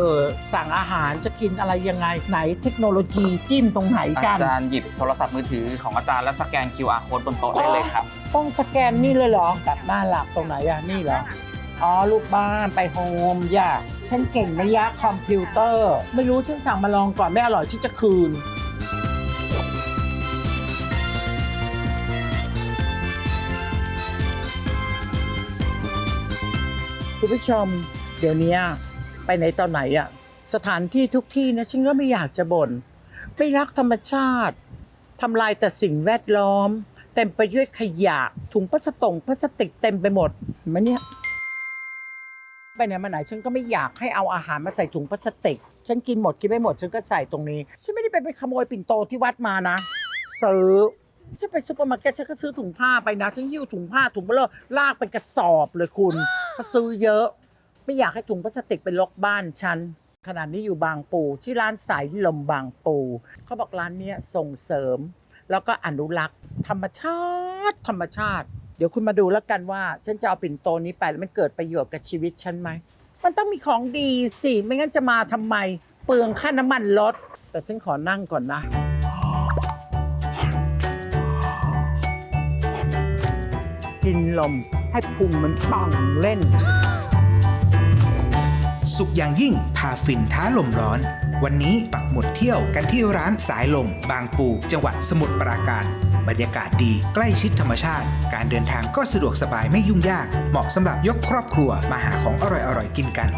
ออสั่งอาหารจะกินอะไรยังไงไหนเทคโนโลยีจิ้มตรงไหนกันอาจารย์หยิบโทรศัพท์มือถือของอาจารย์แล้วสแกน QR code บนโต๊ะได้เลยครับ ต้องสแกนนี่เลยเหรอแบบบ้านหลักตรงไหนอะนี่เหรออ๋อลูกบ้านไปโฮมย่าฉันเก่งระยะคอมพิวเตอร์ ไม่รู้ฉันสั่งมาลองก่อนไม่อร่อยฉันจะคืน คุณผู้ชมเดี๋ยวนี้ ไปไหนตอนไหนอะสถานที่ทุกที่นะฉันก็ไม่อยากจะบน่นไม่รักธรรมชาติทำลายแต่สิ่งแวดล้อม เต็มไปด้วยขยะถุงพลาสตงพลาสติกเต็มไปหมดเห็นเนี่ยไปไหนมาไหนฉันก็ไม่อยากให้เอาอาหารมาใส่ถุงพลาสติก ฉันกินหมดกินไม่หมดฉันก็ใส่ตรงนี้ ฉันไม่ได้ไปไปขโมยปิ่นโตที่วัดมานะซื้อฉันไปซูเปอร์มาร์เก็ตฉันก็ซื้อถุงผ้าไปนะฉันหิ้วถุงผ้าถุงเบลอลากเป็นกระสอบเลยคุณซื้อเยอะ ไม่อยากให้ถุงพลาสติกเป็นลกบ้านฉันขนาดนี้อยู่บางปูที่ร้านสายลมบางปูเขาบอกร้านนี้ส่งเสริม แล้วก็อนุรักษ์ ธรรมชาติ ธรรมชาติ เดี๋ยวคุณมาดูแล้วกันว่า ฉันจะเอาปิ่นโตนี้ไปแล้วมันเกิดประโยชน์กับชีวิตฉันไหมมันต้องมีของดีสิไม่งั้นจะมาทำไม เปลืองค่าน้ำมันรถแต่ฉันขอนั่งก่อนนะกินลมให้พุงมันป่องเล่น สุขอย่างยิ่งพาฟินท้าลมร้อน วันนี้ปักหมุดเที่ยวกันที่ร้านสายลม บางปูจังหวัดสมุทรปราการ บรรยากาศดีใกล้ชิดธรรมชาติ การเดินทางก็สะดวกสบายไม่ยุ่งยาก เหมาะสำหรับยกครอบครัวมาหาของอร่อยๆกินกัน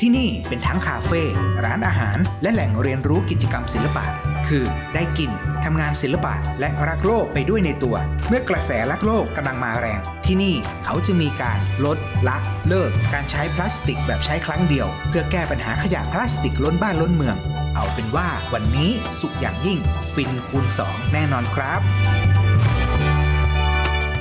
ที่นี่เป็นทั้งคาเฟ่ร้านอาหาร และแหล่งเรียนรู้กิจกรรมศิลปะ คือได้กินทำงานศิลปะและรักโลกไปด้วยในตัว เมื่อกระแสรักโลกกำลังมาแรง ที่นี่เขาจะมีการลดละเลิกการใช้พลาสติกแบบใช้ครั้งเดียว เพื่อแก้ปัญหาขยะพลาสติกล้นบ้านล้นเมือง เอาเป็นว่าวันนี้สุขอย่างยิ่ง ฟินคูณ 2 แน่นอนครับ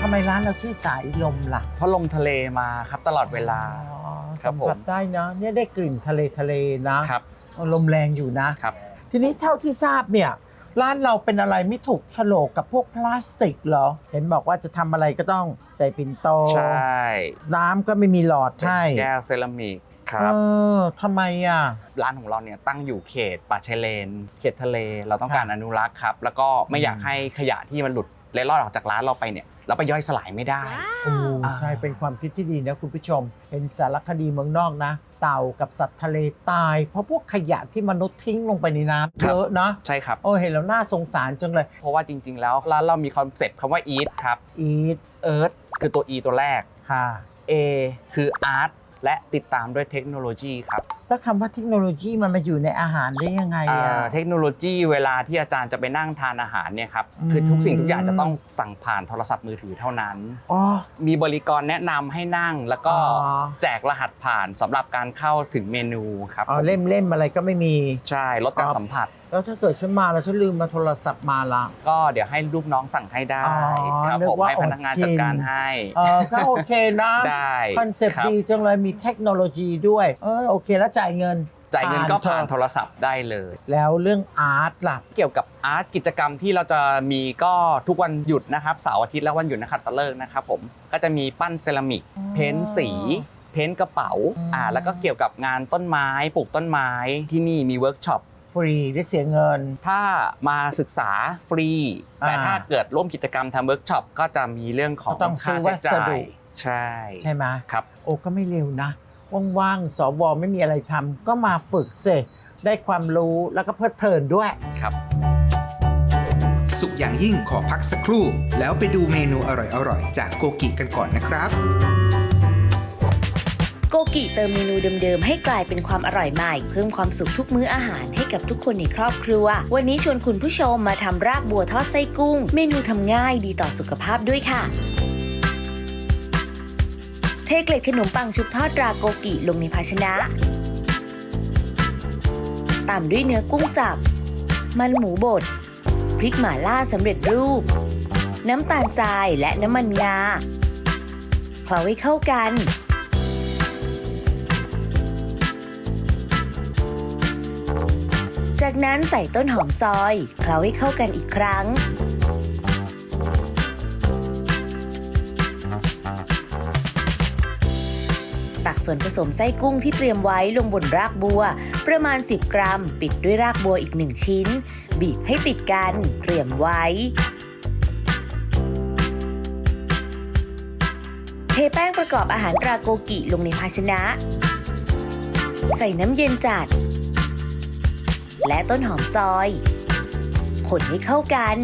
ทำไมร้านเราชื่อสายลมล่ะเพราะลงทะเลมาครับตลอดเวลา อ๋อครัสับมผม ผัสได้นะเนี่ยได้กลิ่นทะเลทะเลนะครับ ลมแรงอยู่นะ ครับ ทีนี้เท่าที่ทราบเนี่ยร้านเราเป็นอะไรไม่ถูกโฉลกกับพวกพลาสติกเหรอ เห็นบอกว่าจะทำอะไรก็ต้องใส่ปิ่นโต ใช่น้ำก็ไม่มีหลอดเป็นให้แก้วเซรามิกคเอรับอทำไมอะ ร้านของเราเนี่ยตั้งอยู่เขตป่าชายเลน เขตทะเล เราต้องการครับอนุรักษ์ครับ แล้วก็ไม่อยากอืมให้ขยะที่มันหลุด เล็ดลอดออกจากร้านเราไปเนี่ยเราไปย่อยสลายไม่ได้โอ้อ่า ใช่เป็นความคิดที่ดีนะคุณผู้ชม เห็นสารคดีเมืองนอกนะ เต่ากับสัตว์ทะเลตาย เพราะพวกขยะที่มนุษย์ทิ้งลงไปในน้ำเยอะนะ ใช่ครับ โอ้เห็นแล้วน่าสงสารจังเลย เพราะว่าจริง ๆ แล้วร้านเรามีคอนเซ็ปต์คำว่า eat ครับ อีท earth คือตัว e ตัวแรก ค่ะ A คือ art และติดตามด้วยเทคโนโลยีครับ แล้วคำว่าเทคโนโลยีมันมาอยู่ในอาหารได้ยังไงอ่อะาเทคโนโลยีเวลาที่อาจารย์จะไปนั่งทานอาหารเนี่ยครับอืม คือทุกสิ่งทุกอย่างจะต้องสั่งผ่านโทรศัพท์มือถือเท่านั้น อ๋อ มีบริกรแนะนำให้นั่งแล้วก็อ๋อ แจกรหัสผ่านสำหรับการเข้าถึงเมนูครับอ๋อเล่มเล่มอะไรก็ไม่มี ใช่ลดการครับสัมผัส แล้วถ้าเกิดฉันมาแล้วฉันลืมมาโทรศัพท์มาละ ก็เดี๋ยวให้ลูกน้องสั่งให้ได้อ๋อครับนึกผมว่าให้พนักงานอดกิน จัดการให้ เออก็โอเคนะ ได้คอนเซปต์ครับ ดีจังเลยมีเทคโนโลยีด้วย เออโอเคแล้วจ่ายเงินจ่ายเงินก็ผ่านโทโทรรศัพท์ได้เลย แล้วเรื่องอาร์ตล่ะ เกี่ยวกับอาร์ตกิจกรรมที่เราจะมีก็ทุกวันหยุดนะครับเสาร์อาทิตย์และวันหยุดนะครับตะเลิกนะครับผมก็จะมีปั้นเซรามิกอ๋อเพ้นท์สี เพ้นท์กระเป๋าอืมอ่าแล้วก็เกี่ยวกับงานต้นไม้ปลูกต้นไม้ที่นี่มีเวิร์กช็อปฟรีได้เสียเงิน ถ้ามาศึกษาฟรี แต่อ่าถ้าเกิดร่วมกิจกรรมทำเวิร์กช็อปก็จะมีเรื่องของก็ต้องซื้ค่าอใช้จ่าวัสดุยใช่ใช่ไหมครับ โอ้ก็ไม่เร็วนะ ว่างๆ สวไม่มีอะไรทำก็มาฝึกเสได้ความรู้แล้วก็เพลิดเพลินด้วยครับ สุขอย่างยิ่งขอพักสักครู่ แล้วไปดูเมนูอร่อยๆ จากโกกิกันก่อนนะครับ โกกิเติมเมนูเดิมๆ ให้กลายเป็นความอร่อยใหม่ เพิ่มความสุขทุกมื้ออาหารให้กับทุกคนในครอบครัว วันนี้ชวนคุณผู้ชมมาทำรากบัวทอดไส้กุ้ง เมนูทำง่ายดีต่อสุขภาพด้วยค่ะเทเกล็ดขนมปังชุบทอดราโกกิลงในภาชนะ ตามด้วยเนื้อกุ้งสับ มันหมูบด พริกหม่าล่าสำเร็จรูป น้ำตาลทรายและน้ำมันงาเคล้าให้เข้ากัน จากนั้นใส่ต้นหอมซอยเคล้าให้เข้ากันอีกครั้ง ส่วนผสมไส้กุ้งที่เตรียมไว้ลงบนรากบัว ประมาณ 10 กรัม ปิดด้วยรากบัวอีก 1 ชิ้น บีบให้ติดกันเตรียมไว้เทแป้งประกอบอาหารตราโกกิลงในภาชนะ ใส่น้ำเย็นจัด และต้นหอมซอยคนให้เข้ากัน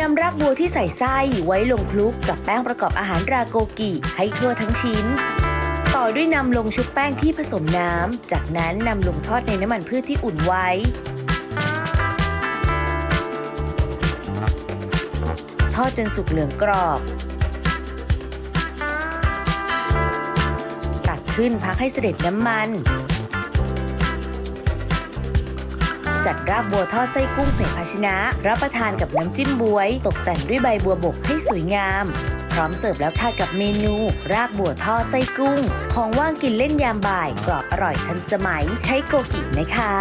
นำรากบัวที่ใส่ไส้ไว้ลงคลุกกับแป้งประกอบอาหารราโกกิให้ทั่วทั้งชิ้น ต่อด้วยนำลงชุบแป้งที่ผสมน้ำ จากนั้นนำลงทอดในน้ำมันพืชที่อุ่นไว้ ทอดจนสุกเหลืองกรอบ ตักขึ้นพักให้เสด็จน้ำมัน จัดรากบัวทอดไส้กุ้งใส่ภาชนะ รับประทานกับน้ำจิ้มบวย ตกแต่งด้วยใบบัวบกให้สวยงาม พร้อมเสิร์ฟแล้วค่ะกับเมนู รากบัวทอดไส้กุ้ง ของว่างกินเล่นยามบ่าย กรอบอร่อยทันสมัย ใช้โกกินะคะ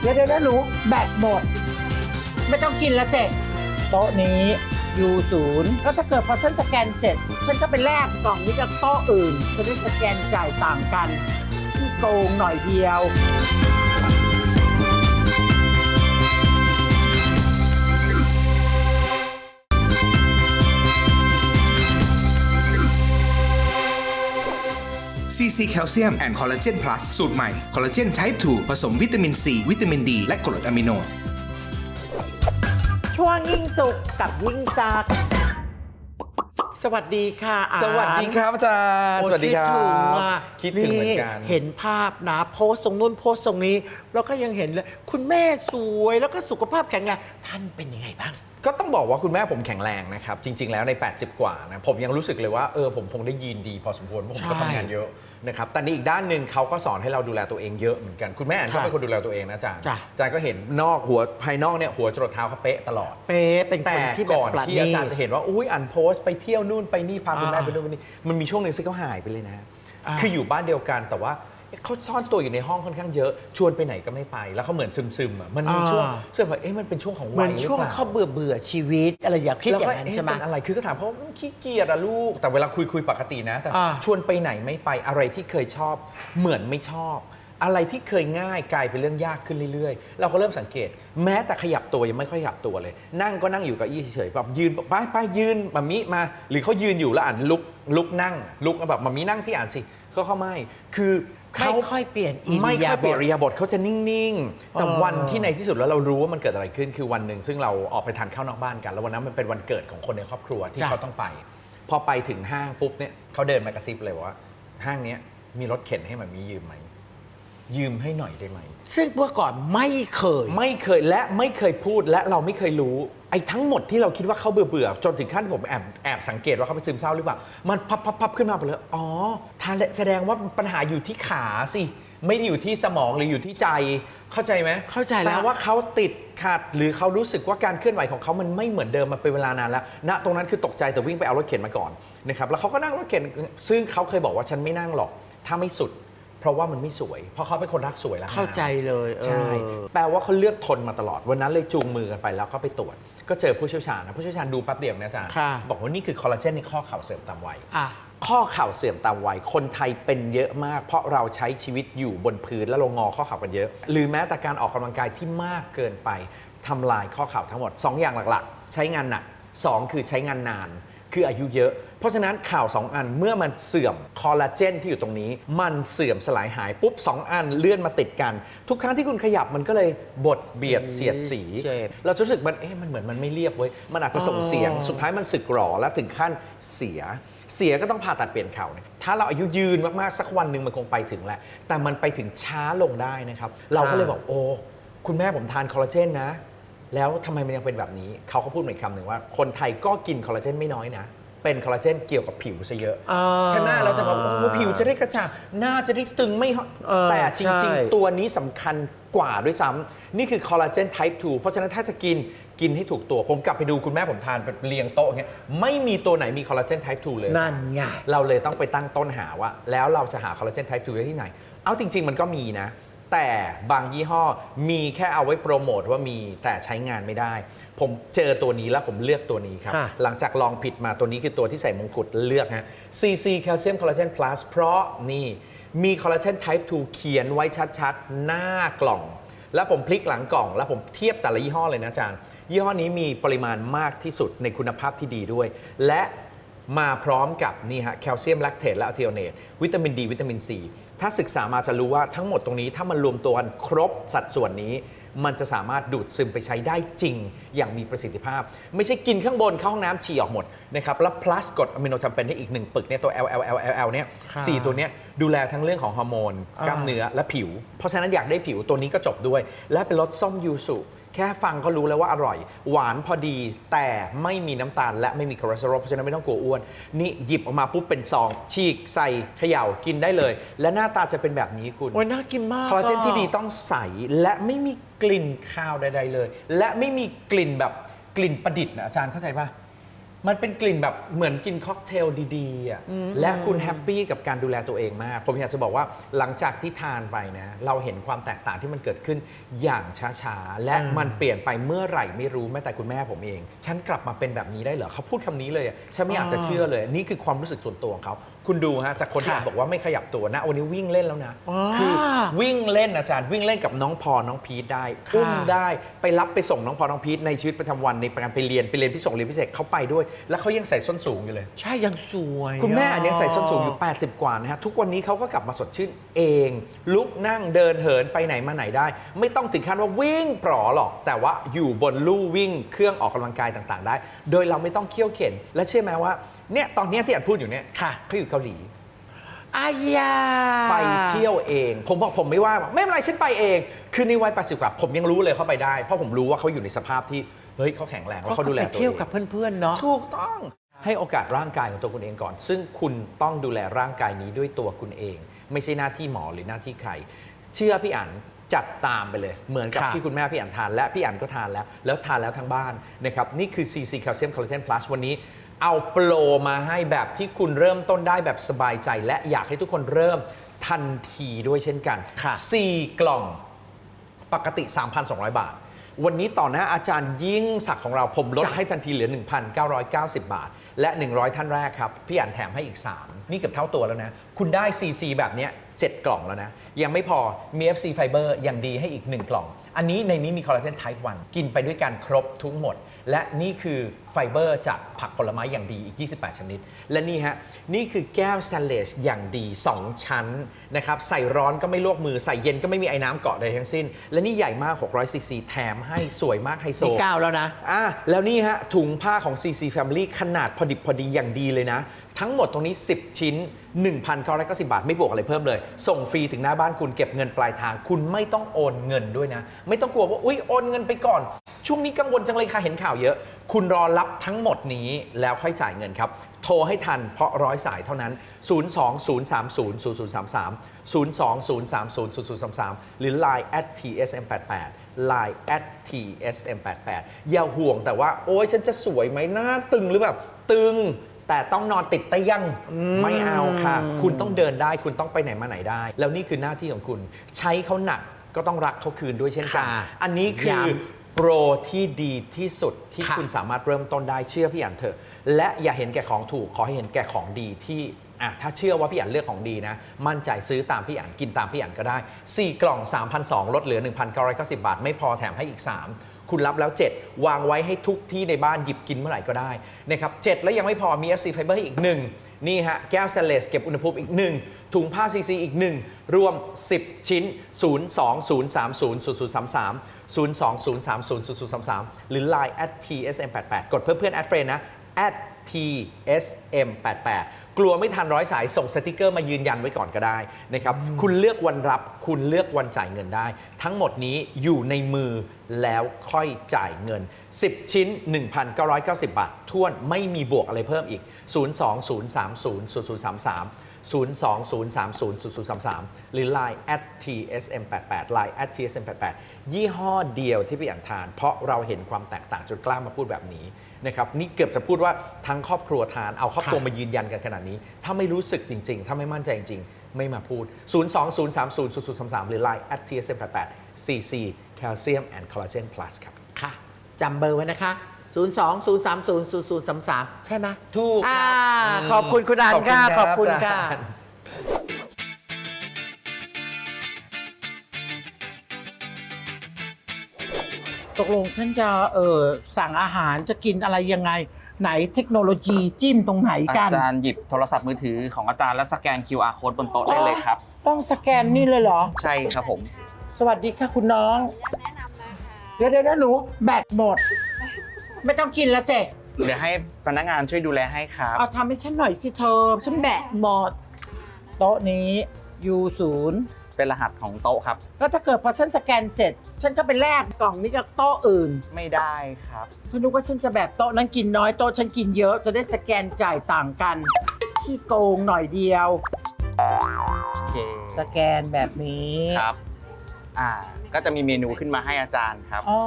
เดี๋ยวเดี๋ยวหนูแบตหมด ไม่ต้องกินละเสร็จโต๊ะนี้ ยูศูนย์แล้วถ้าเกิดพอฉันสแกนเสร็จ ฉันก็ไปแลกกล่องนี้จากโต๊ะอื่นจะได้สแกนจ่ายต่างกันที่โกงหน่อยเดียวซีซีแคลเซียมแอนด์คอลลาเจนพลัสสูตรใหม่ คอลลาเจนไทป์ 2 ผสมวิตามินซีวิตามินดีและกรดอะมิโน ช่วงยิ่งสุขกับยิ่งซัก สวัสดีค่ะอาสวัสดีครับอาจารย์ โอ้สวัสดีครับคิดถึงอะคิดถึงเหมือนกัน เห็นภาพนะโพสต์ตรงนู้นโพสต์ตรงนี้ แล้วก็ยังเห็นเลย คุณแม่สวยแล้วก็สุขภาพแข็งแรงท่านเป็นยังไงบ้าง ก็ต้องบอกว่าคุณแม่ผมแข็งแรงนะครับ จริง ๆ แล้วใน 80 กว่านะ ผมยังรู้สึกเลยว่า เออ ผมคงได้ยีนดีพอสมควรเพราะผมก็ใช่ทำงานเยอะ นะครับแต่ในอีกด้านหนึ่งเขาก็สอนให้เราดูแลตัวเองเยอะเหมือนกัน คุณแม่อ่านก็ค่ะเป็นคนดูแลตัวเองนะอาจารย์จ้ะ อาจารย์ก็เห็นนอกหัวภายนอกเนี่ยหัวจรดเท้าเขาเป๊ะตลอด เป๊ะเป็นคแต่นที่แบบก่อนปราที่ณีอาจารย์จะเห็นว่าอุ้ยอันโพสต์ไปเที่ยวนู่นไปนี่พาคุณแม่อ่าไปนู่นไปนี่มันมีช่วงหนึ่งซึ่งเขาหายไปเลยนะ อ่า คืออยู่บ้านเดียวกันแต่ว่า เขาซ่อนตัวอยู่ในห้องค่อนข้างเยอะ ชวนไปไหนก็ไม่ไป แล้วเขาเหมือนซึมๆอะมันมีช่วงซึ่งแบบเอ๊ะมันเป็นช่วงของเหมืวัอยนหรือช่วงเปล่าเขาเบื่อเบื่อๆชีวิตอะไรอย่างคิดอย่างนั้นแล้วก็ใช่ไหมเะเป็นอะไรคือก็ถามเขาว่าขี้เกียจอะลูก แต่เวลาคุยคุยปกตินะ แต่อ่า ชวนไปไหนไม่ไปอะไรที่เคยชอบเหมือนไม่ชอบ อะไรที่เคยง่ายกลายเป็นเรื่องยากขึ้นเรื่อยๆ เราก็เริ่มสังเกต แม้แต่ขยับตัวยังไม่ค่อยขยับตัวเลย นั่งก็นั่งอยู่กับอี้เฉยๆแบบยืนไปไปยืนมามิมา หรือเขายืนอยู่แล้วอ่านลุกลุกนั่ง ลุกแบบมามินั่งที่อ่านสิ ก็เขาไม่ คือ ไม่ค่อยเปลี่ยนอิไม่ริยาค่อยบเปลี่ยนถอิริยาบถเขาจะนิ่ง ๆ แต่เออวันที่ในที่สุดแล้วเรารู้ว่ามันเกิดอะไรขึ้น คือวันหนึ่งซึ่งเราออกไปทานข้าวนอกบ้านกัน แล้ววันนั้นมันเป็นวันเกิดของคนในครอบครัวที่จ้ะ เขาต้องไป พอไปถึงห้างปุ๊บเนี่ยเขาเดินมากระซิบเลยว่าห้างเนี้ยมีรถเข็นให้มันมียืมไหม ยืมให้หน่อยได้ไหม ซึ่งเมื่อก่อนไม่เคย ไม่เคยและไม่เคยพูดและเราไม่เคยรู้ ไอ้ทั้งหมดที่เราคิดว่าเขาเบื่อเบื่อๆจนถึงขั้นผมแอบแอบสังเกตว่าเขาเป็นซึมเศร้าหรือเปล่า มันพับพับพับขึ้นมาไปเลยอ๋อทานแสดงว่าปัญหาอยู่ที่ขาสิ ไม่ได้อยู่ที่สมองหรืออยู่ที่ใจ เข้าใจไหมเข้าใจแล้ว ปว่าเขาติดขัดหรือเขารู้สึกว่าการเคลื่อนไหวของเขามันไม่เหมือนเดิมมาเป็นเวลานานแล้วณตรงนั้นคือตกใจแต่วิ่งไปเอารถเข็นมาก่อนนะครับแล้วเขาก็นั่งรถเข็นซึ่งเขาเคยบอกว่าฉันไม่นั่งหรอกถ้าไม่สุด เพราะว่ามันไม่สวย เพราะเขาเป็นคนรักสวยแล้วเข้าใจเลยเออใช่แปลว่าเขาเลือกทนมาตลอดวันนั้นเลยจูงมือกันไปแล้วก็ไปตรวจ ก็เจอผู้เชี่ยวชาญนะผู้เชี่ยวชาญดูแป๊บเดียวนะอาจารย์ค่ะบอกว่านี่คือคอลลาเจนในข้อเข่าเสื่อมตามวัยอะข้อเข่าเสื่อมตามวัยคนไทยเป็นเยอะมาก เพราะเราใช้ชีวิตอยู่บนพื้นแล้วเรางอข้อเข่ากันเยอะ หรือแม้แต่การออกกำลังกายที่มากเกินไปทำลายข้อเข่าทั้งหมด 2 อย่างหลักๆ ใช้งานหนัก 2 คือใช้งานนาน คืออายุเยอะ ราะฉะนั้นข่าว 2 อันเมื่อมันเสื่อมคอลลาเจนที่อยู่ตรงนี้ มันเสื่อมสลายหายปุ๊บ 2 อันเลื่อนมาติดกัน ทุกครั้งที่คุณขยับมันก็เลยบดเบียดเสียดสี เจ็บ เราจะรู้สึกมันเอ๊ะมันเหมือนมันไม่เรียบเว้ยมันอาจจะส่งเสียงสุดท้ายมันสึกหรอและถึงขั้นเสีย เสียก็ต้องผ่าตัดเปลี่ยนเข่าเนี่ยถ้าเราอายุยืนมากๆสักวันหนึ่งมันคงไปถึงแหละ แต่มันไปถึงช้าลงได้นะครับ เราก็เลยบอกโอ้คุณแม่ผมทานคอลลาเจนนะ แล้วทำไมมันยังเป็นแบบนี้ เขาก็พูดมาอีกคำหนึ่งว่า คนไทยก็กินคอลลาเจนไม่น้อยนะ เป็นคอลลาเจนเกี่ยวกับผิวซะเยอะอ่าใช่ไหมเราจะแบบโอ้ผิวจะได้กระจ่างหน้าจะได้ตึงไม่หอเออแต่จใช่ ริง ๆ ตัวนี้สำคัญกว่าด้วยซ้ำนี่คือคอลลาเจน type 2เพราะฉะนั้นถ้าจะกินกินให้ถูกตัว ผมกลับไปดูคุณแม่ผมทานเป็นเรียงโต๊ะอย่างเงี้ยไม่มีตัวไหนมีคอลลาเจน type 2เลย นั่นไง เราเลยต้องไปตั้งต้นหาว่า แล้วเราจะหาคอลลาเจน type 2ได้ที่ไหน เอาจริง ๆ มันก็มีนะ แต่บางยี่ห้อมีแค่เอาไว้โปรโมทว่ามีแต่ใช้งานไม่ได้ ผมเจอตัวนี้แล้วผมเลือกตัวนี้ครับ ค่ะ หลังจากลองผิดมาตัวนี้คือตัวที่ใส่มงกุฎเลือกฮะ CC Calcium Collagen Plus เพราะนี่มีคอลลาเจน type 2 เขียนไว้ชัดๆ หน้ากล่อง แล้วผมพลิกหลังกล่อง แล้วผมเทียบแต่ละยี่ห้อเลยนะอาจารย์ ยี่ห้อนี้มีปริมาณมากที่สุดในคุณภาพที่ดีด้วย และ มาพร้อมกับนี่ฮะแคลเซียมแลคเทตและอะเทโอเนตวิตามินดีวิตามินซี ถ้าศึกษามาจะรู้ว่าทั้งหมดตรงนี้ถ้ามันรวมตัวกันครบสัดส่วนนี้ มันจะสามารถดูดซึมไปใช้ได้จริง อย่างมีประสิทธิภาพ ไม่ใช่กินข้างบนเข้าห้องน้ำฉี่ออกหมดนะครับแล้ว plus กรดอะมิโนจำเป็นได้อีกหนึ่งปึกเนี่ยตัว L L L L L เนี่ยค่ะสี่ตัวเนี้ยดูแลทั้งเรื่องของฮอร์โมน กล้ามเนื้อและผิว เพราะฉะนั้นอยากได้ผิวตัวนี้ก็จบด้วย และเป็นรสส้มยูสุ แค่ฟังก็รู้แล้วว่าอร่อย หวานพอดีแต่ไม่มีน้ำตาล และไม่มีคอเลสเตอรอลเพราะฉะนั้นไม่ต้องกลัวอ้วน นี่หยิบออกมาปุ๊บเป็นซอง ฉีกใส่เขย่ากินได้เลย และหน้าตาจะเป็นแบบนี้คุณ โอ้ยน่ากินมากคอลลาเจนอะที่ดีต้องใสและไม่มีกลิ่นข้าวใด ๆ เลย และไม่มีกลิ่นแบบกลิ่นประดิษฐ์นะอาจารย์เข้าใจปะ มันเป็นกลิ่นแบบเหมือนกินค็อกเทลดีๆอะและคุณแฮปปี้กับการดูแลตัวเองมาก ผมอยากจะบอกว่าหลังจากที่ทานไปนะเราเห็นความแตกต่างที่มันเกิดขึ้นอย่างช้าๆ และมันเปลี่ยนไปเมื่อไหร่ไม่รู้แม้แต่คุณแม่ผมเอง ฉันกลับมาเป็นแบบนี้ได้เหรอเขาพูดคำนี้เลยอะฉันไม่อยากจะเชื่อเลย นี่คือความรู้สึกส่วนตัวของเขา คุณดูฮะจากคนที่ค่ะบอกว่าไม่ขยับตัวนะวันนี้วิ่งเล่นแล้วนะ อ๋อคือวิ่งเล่นอาจารย์วิ่งเล่นกับน้องพอน้องพีทได้ค่ะอุ้มได้ไปรับไปส่งน้องพอน้องพีทในชีวิตประจำวันในการไปเรียนไปเรียนพิเศษเรียนพิเศษเขาไปด้วย แล้วเขายังใส่ส้นสูงอยู่เลย ใช่ยังสวยคุณแม่ะอันนี้ใส่ส้นสูงอยู่ 80 กว่านะฮะ ทุกวันนี้เขาก็กลับมาสดชื่นเอง ลุกนั่งเดินเหินไปไหนมาไหนได้ ไม่ต้องถึงขั้นว่าวิ่งปลอหรอก แต่ว่าอยู่บนลู่วิ่งเครื่องออกกำลังกายต่างๆ ได้ โดยเราไม่ต้องเคี่ยวเข็น และเชื่อไหมว่าเนี่ยตอนเนี้ยที่อันพูดอยู่เนี่ยค่ะเขาอยู่เกาหลี อายาไปเที่ยวเอง ผมบอกผมไม่ว่าไม่เป็นไรฉันไปเอง คือในวัย80กว่าผมยังรู้เลยเขาไปได้ เพราะผมรู้ว่าเขาอยู่ในสภาพที่เฮ้ยเขาแข็งแรงเพแล้วราะเขาเขาดูแลไปตัวเที่ยวเองกับเพื่อนๆเนาะ ถูกต้องให้โอกาสร่างกายของตัวคุณเองก่อน ซึ่งคุณต้องดูแลร่างกายนี้ด้วยตัวคุณเอง ไม่ใช่หน้าที่หมอหรือหน้าที่ใคร เชื่อพี่อั๋นจัดตามไปเลย เหมือนกับค่ะที่คุณแม่พี่อั๋นทานและพี่อั๋นก็ทานแล้ว แล้วทานแล้วทั้งบ้านนะครับนี่คือ CC Calcium Collagen Plus วันนี้ เอาโปรมาให้แบบที่คุณเริ่มต้นได้แบบสบายใจ และอยากให้ทุกคนเริ่มทันทีด้วยเช่นกันค่ะ 4 กล่องปกติ 3,200 บาท วันนี้ต่อหน้าอาจารย์ยิ่งศักดิ์ของเราผมลดให้ทันทีเหลือ 1,990 บาท และ 100 ท่านแรกครับ พี่อ่านแถมให้อีก 3 นี่เกือบเท่าตัวแล้วนะ คุณได้ CC แบบเนี้ย7กล่องแล้วนะ ยังไม่พอมี FC Fiber อย่างดีให้อีก 1 กล่อง อันนี้ในนี้มีคอลลาเจน Type 1กินไปด้วยกันครบทุกหมด และนี่คือไฟเบอร์จากผักผลไม้อย่างดีอีก 28 ชนิด และนี่ฮะ นี่คือแก้วสแตนเลสอย่างดี 2 ชั้นนะครับ ใส่ร้อนก็ไม่ลวกมือ ใส่เย็นก็ไม่มีไอ้น้ำเกาะใดทั้งสิ้น และนี่ใหญ่มาก 600 ซีซี แถมให้สวยมากไฮโซ นี่ก้าวแล้วนะ อะแล้วนี่ฮะ ถุงผ้าของ CC Family ขนาดพอดิบพอดีอย่างดีเลยนะ ทั้งหมดตรงนี้ 10 ชิ้น 1,990 บาท ไม่บวกอะไรเพิ่มเลย ส่งฟรีถึงหน้าบ้านคุณเก็บเงินปลายทาง คุณไม่ต้องโอนเงินด้วยนะ ไม่ต้องกลัวว่า อุ๊ย โอนเงินไปก่อน ช่วงนี้กังวลจังเลยค่ะเห็นข่าวเยอะ คุณรอรับทั้งหมดนี้แล้วค่อยจ่ายเงินครับ โทรให้ทันเพราะร้อยสายเท่านั้น 020300033 020300033 หรือ Line at tsm88 Line at tsm88 อย่าห่วงแต่ว่า โอ๊ยฉันจะสวยไหมหน้าตึงหรือแบบตึงแต่ต้องนอนติดเตียงไม่เอาค่ะ คุณต้องเดินได้ คุณต้องไปไหนมาไหนได้ แล้วนี่คือหน้าที่ของคุณ ใช้เขาหนักก็ต้องรักเขาคืนด้วยเช่นกันค่ะอันนี้คือย้ โปรที่ดีที่สุดที่ค่ะคุณสามารถเริ่มต้นได้เชื่อพี่อันเถอะและอย่าเห็นแก่ของถูกขอให้เห็นแก่ของดีที่อะถ้าเชื่อว่าพี่อันเลือกของดีนะ มั่นใจซื้อตามพี่อันกินตามพี่อันก็ได้ 4 กล่อง 3,200ลดเหลือ 1,990 บาท ไม่พอแถมให้อีก 3 คุณรับแล้ว 7 วางไว้ให้ทุกที่ในบ้านหยิบกินเมื่อไหร่ก็ได้นะครับ7แล้วยังไม่พอมี FC Fiber อีก1นี่ฮะแก้วสเตนเลสเก็บอุณหภูมิอีก 1 ถุงผ้าซีซีอีก 1 รวม 10 ชิ้น 020300033 020300033 หรือ Line at tsm88 กดเพื่อนเพื่อนแอดเฟรนนะ at tsm88 กลัวไม่ทันร้อยสายส่งสติกเกอร์มายืนยันไว้ก่อนก็ได้นะครับคุณเลือกวันรับ คุณเลือกวันจ่ายเงินได้ ทั้งหมดนี้อยู่ในมือแล้วค่อยจ่ายเงิน 10 ชิ้น 1,990 บาทท้วนไม่มีบวกอะไรเพิ่มอีก 020300033 020300033 หรือ Line at tsm88 Line at tsm88 ยี่ห้อเดียวที่พี่อ่านทาน เพราะเราเห็นความแตกต่างจนกล้ามาพูดแบบนี้ นะครับนี่เกือบจะพูดว่าทั้งครอบครัวทานเอาครอบครัวมายืนยันกันขนาดนี้ ถ้าไม่รู้สึกจริง ๆ ถ้าไม่มั่นใจจริง ๆ ไม่มาพูด 020300033 หรือ Line at tsm88 cc calcium and collagen plus ครับค่ะจำเบอร์ไว้นะคะ 0 2 0 3 0 0 0 3 3 ใช่ไหมถูกอ่าครับขอบคุณคุณอันค่ะ ขอบคุณอาค่ะ ตกลงฉันจะเออสั่งอาหารจะกินอะไรยังไง ไหนเทคโนโลยีจิ้มตรงไหนกัน อาจารย์หยิบโทรศัพท์มือถือของอาจารย์แล้วสแกน QR code บนโต๊ะได้เลยครับ ต้องสแกนนี่เลยเหรอ ใช่ครับผม สวัสดีค่ะคุณน้องเดี๋ยวเดี๋ยวเดี๋ยวหนูแบตหมด ไม่ต้องกินแล้วเสเดี๋ยวให้พนักงานช่วยดูแลให้ครับ เอาทำให้ฉันหน่อยสิเธอ ฉันแบตหมด โต๊ะนี้ U0 เป็นรหัสของโต๊ะครับ แล้วถ้าเกิดพอฉันสแกนเสร็จ ฉันก็ไปแลกกล่องนี้กับโต๊ะอื่นไม่ได้ครับ ฉันนึกว่าฉันจะแบบโต๊ะนั้นกินน้อยโต๊ะฉันกินเยอะจะได้สแกนจ่ายต่างกันขี้โกงหน่อยเดียว โอเคสแกนแบบนี้ครับ อ่า ก็จะมีเมนูขึ้นมาให้อาจารย์ครับ อ๋อ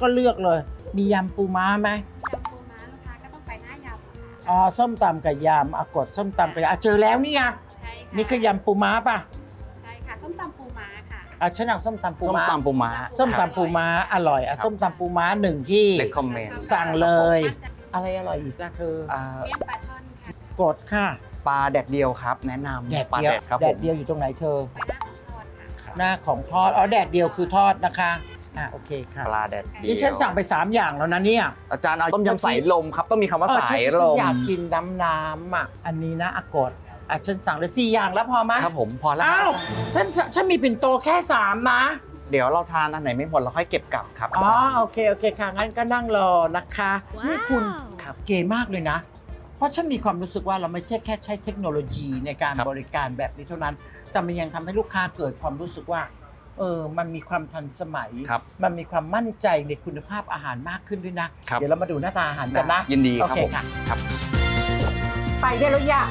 ก็เลือกเลย มียำปูม้าไหมยำปูม้าลูกค้าก็ต้องไปหน้ายำค่ะอ๋อส้มตำกับยำอะกดส้มตำกับยำอะเจอแล้วนี่ไงใช่ค่ะนี่คือยำปูม้าป่ะใช่ค่ะ ส้มตำปูม้าค่ะ อะฉันเอาส้มตำปูส้มม้าตำปูม้าส้มตำปูม้าอร่อยอะส้มตำปูม้าหนึ่งที่เลคคอมเมนสั่งเลย อะไรอร่อยอีกนะเธอเลี้ยงปลาช่อนค่ะกดค่ะปลาแดดเดียวครับ แนะนำแดดปลาเดียวแดดครับแดผดม เดียวอยู่ตรงไหนเธอ ไปหน้าของทอดค่ะหน้าของทอดอ๋อแดดเดียวคือทอดนะคะอะโอเคค่ะปลาแดดเดียวนี่ฉันสั่งไป3อย่างแล้วนะเนี่ย อาจารย์เอาต้มยำสายลมครับ ต้องมีคำว่าเออสาฉันยฉันลม อยากกินน้ำน้ำอะ อันนี้นะอากด อะฉันสั่งเลยสี่อย่างแล้วพอไหมครับผมพอแล้วอ้าวฉันฉันมีปิ่นโตแค่สามนะเดี๋ยวเราทานอันไหนไม่หมดเราค่อยเก็บกลับครับ อ๋อโอเคโอเคค่ะงั้นก็นั่งรอนะคะนี่คุณเก๋มากเลยนะ เพราะฉันมีความรู้สึกว่าเราไม่ใช่แค่ใช้เทคโนโลยีในการครับ บริการแบบนี้เท่านั้น แต่มันยังทำให้ลูกค้าเกิดความรู้สึกว่า เออ มันมีความทันสมัย ครับ มันมีความมั่นใจในคุณภาพอาหารมากขึ้นด้วยนะ ครับ เดี๋ยวเรามาดูหน้าตาอาหารกันนะ ยินดีโอครับเคผมค่ะ ครับ ไปได้แล้วย่า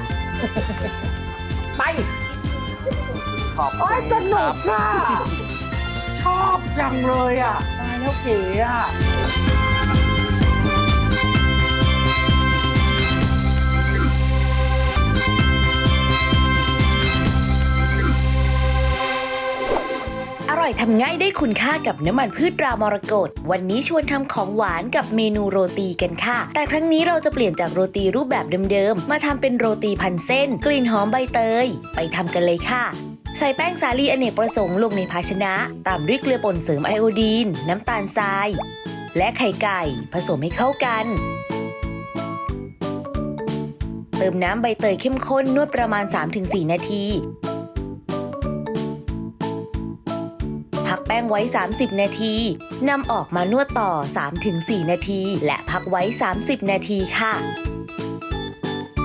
ไป ขอบโอ้คุยณสคนุรักบ ค่ะ ชอบจังเลยอะตายแล้วเก๋อะ ทำง่ายได้คุณค่ากับน้ำมันพืชรามรกตวันนี้ชวนทำของหวานกับเมนูโรตีกันค่ะ แต่ครั้งนี้เราจะเปลี่ยนจากโรตีรูปแบบเดิมๆ มาทำเป็นโรตีพันเส้น กลิ่นหอมใบเตย ไปทำกันเลยค่ะใส่แป้งสาลีอเนกประสงค์ลงในภาชนะ ตามด้วยเกลือป่นเสริมไอโอดีน น้ำตาลทราย และไข่ไก่ ผสมให้เข้ากัน เติมน้ำใบเตยเข้มข้นนวดประมาณ 3-4 นาที แป้งไว้ 30 นาทีนำออกมานวดต่อ 3-4 นาที และพักไว้ 30 นาทีค่ะ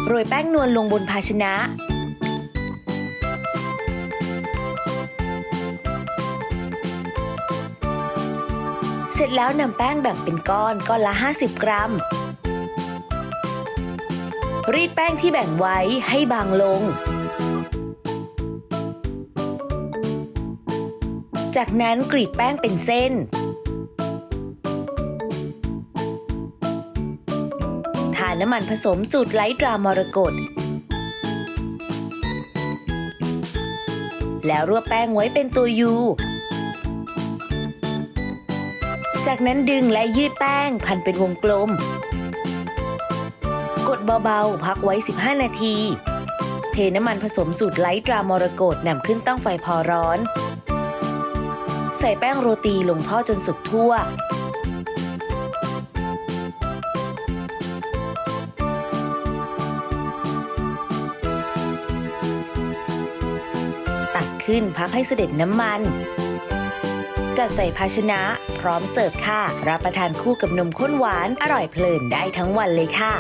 โรยแป้งนวลลงบนภาชนะเสร็จแล้วนำแป้งแบ่งเป็นก้อนก้อนละ 50 กรัม รีดแป้งที่แบ่งไว้ให้บางลง จากนั้นกรีดแป้งเป็นเส้น ทาน้ำมันผสมสูตรไลท์ดรามรกตแล้วรวบแป้งไว้เป็นตัวยู จากนั้นดึงและยืดแป้งพันเป็นวงกลม กดเบาๆ พักไว้ 15 นาที เทน้ำมันผสมสูตรไลท์ดรามรกตนำขึ้นตั้งไฟพอร้อน ใส่แป้งโรตีลงท่อจนสุกทั่ว ตักขึ้นพักให้เสด็จน้ำมัน จัดใส่ภาชนะ พร้อมเสิร์ฟค่ะ รับประทานคู่กับนมข้นหวานอร่อยเพลินได้ทั้งวันเลยค่ะ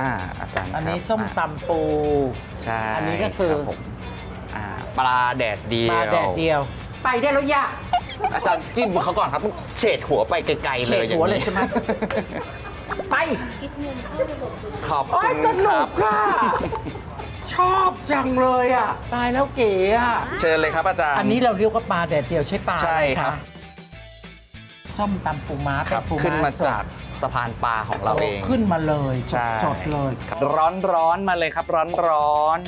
อ่าอาจารย์อันนี้ครับส้มอ่าตำปู ใช่อันนี้ก็คือ รับผมอ่าปลาแดดเดียวปลาแดดเดียว ไปได้แล้วยะ อาจารย์จิ้มเขาก่อนครับต้องเฉดหัวไปไกลๆเฉเลยดหัวเลยอางนี้ใช่ไหม ไปขอบโอ้คุยณสคนุรักบค่ะ ชอบจังเลยอะ ตายแล้วเก๋อะ เชิญเลยครับอาจารย์ อันนี้เราเรียกว่าปลาแดดเดียวใช่ปลาใช่อะไรครัคะบส้มตำปูม้าคเป็รันบปูขึ้นม้ามาสดจาก สะพานปลาของเราเองขึ้นมาเลยใช่สดๆเลยครับร้อนร้อนๆมาเลยครับร้อนร้อน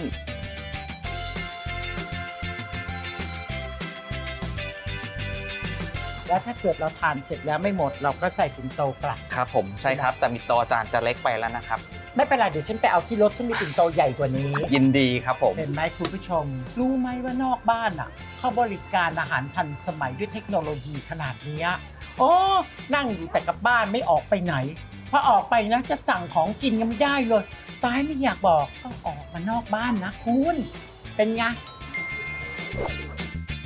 แล้วถ้าเกิดเราทานเสร็จแล้วไม่หมดเราก็ใส่ถุงโตกลับๆครับผมใช่ครับ แต่มีโตวอาจารย์จะเล็กไปแล้วนะครับ ไม่เป็นไรเดี๋ยวฉันไปเอาที่รถฉันมีถุงโตใหญ่กว่านี้ ยินดีครับผม เห็นไหมคุณผู้ชม รู้ไหมว่านอกบ้านอะเขาบริการอาหารทันสมัยด้วยเทคโนโลยีขนาดเนี้ย โอ้นั่งอยู่แต่กับบ้านไม่ออกไปไหนพอออกไปนะจะสั่งของกินยังไม่ได้เลยตายไม่อยากบอกต้องออกมานอกบ้านนะคุณเป็นไง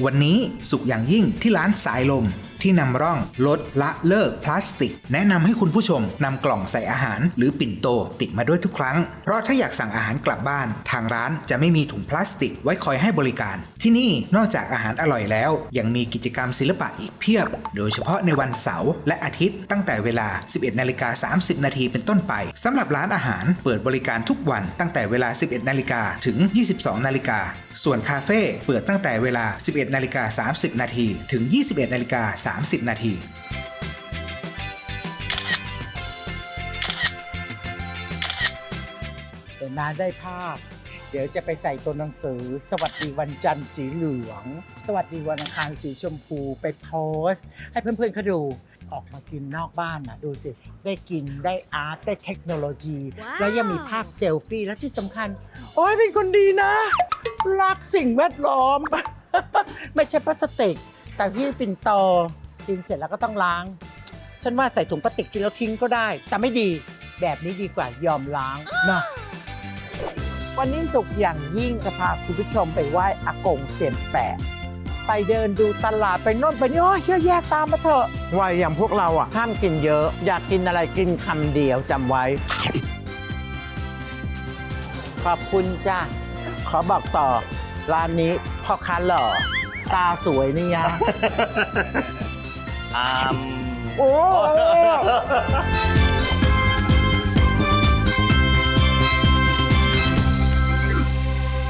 วันนี้สุขอย่างยิ่งที่ร้านสายลม ที่นำร่องลดละเลิกพลาสติก แนะนำให้คุณผู้ชมนำกล่องใส่อาหาร หรือปิ่นโตติดมาด้วยทุกครั้ง เพราะถ้าอยากสั่งอาหารกลับบ้าน ทางร้านจะไม่มีถุงพลาสติกไว้คอยให้บริการ ที่นี่นอกจากอาหารอร่อยแล้ว ยังมีกิจกรรมศิลปะอีกเพียบ โดยเฉพาะในวันเสาร์และอาทิตย์ตั้งแต่เวลา 11นาฬิกา30 นาทีเป็นต้นไปสำหรับร้านอาหารเปิดบริการทุกวันตั้งแต่เวลา 11นาฬิกาถึง 22นาฬิกาส่วนคาเฟ่เปิดตั้งแต่เวลา 11นาฬิกา30 นาทีถึง 21นาฬิกา30 นาทีเดี๋ยวนาได้ภาพ เดี๋ยวจะไปใส่ตัวหนังสือ สวัสดีวันจันทร์สีเหลือง สวัสดีวันอังคารสีชมพูไปโพสต์ ให้เพื่อนๆเขาดู ออกมากินนอกบ้านนะดูสิ ได้กินได้อาร์ตได้เทคโนโลยี ว้าว แล้วยังมีภาพเซลฟี่ แล้วที่สำคัญ โอ้ยเป็นคนดีนะ รักสิ่งแวดล้อม ไม่ใช่พลาสติก แต่พี่ปิ่นโตกินเสร็จแล้วก็ต้องล้าง ฉันว่าใส่ถุงพลาสติกกินแล้วทิ้งก็ได้ แต่ไม่ดีแบบนี้ดีกว่ายอมล้างนะวันนี้สุขอย่างยิ่งจะพาคุณผู้ชมไปไหว้อากงเซียนแปะ ไปเดินดูตลาดไปโน่นไปนี่โอ้ยเยอะแยะตามมาเถอะวัยอย่างพวกเราอะห้ามกินเยอะ อยากกินอะไรกินคำเดียวจำไว้ ขอบคุณจ้าขอบอกต่อ ร้านนี้พ่อค้าหล่อ ตาสวยนี่ยะอ่าโอ้